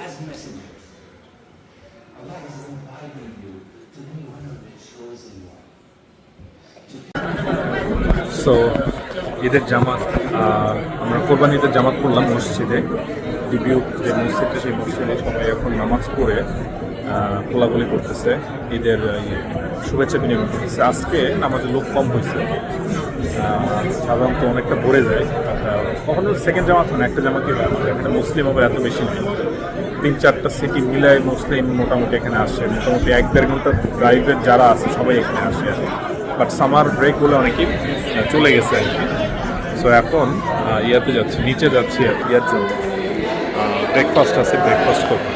as messengers. Allah is inviting you so ঈদের জামাত আমরা কোরবানি ঈদের জামাত পড়লাম মসজিদে। ডিবিউ যে মসজিদটা সেই মসজিদে সবাই এখন নামাজ পড়ে কোলাগুলি করতেছে, ঈদের শুভেচ্ছা বিনিময় করতেছে। আজকে নামাজের লোক কম হয়েছে সাধারণত অনেকটা ভরে যায় কখনো সেকেন্ড জামাত হয় না, একটা জামাতই হয় আমাদের। এখানে মুসলিম আবার এত বেশি নেই। তিন, চারটা সিটি মিলায় মুসলিম মোটামুটি এখানে আসে। মোটামুটি এক, দেড় ঘণ্টা ড্রাইভের যারা আছে, সবাই এখানে আসে আর বাট সামার ব্রেক বলে অনেকেই চলে গেছে আর কি। সো এখন ইয়াতে যাচ্ছি, নিচে যাচ্ছি আর ইয়ার জন্য ব্রেকফাস্ট আছে ব্রেকফাস্ট করব.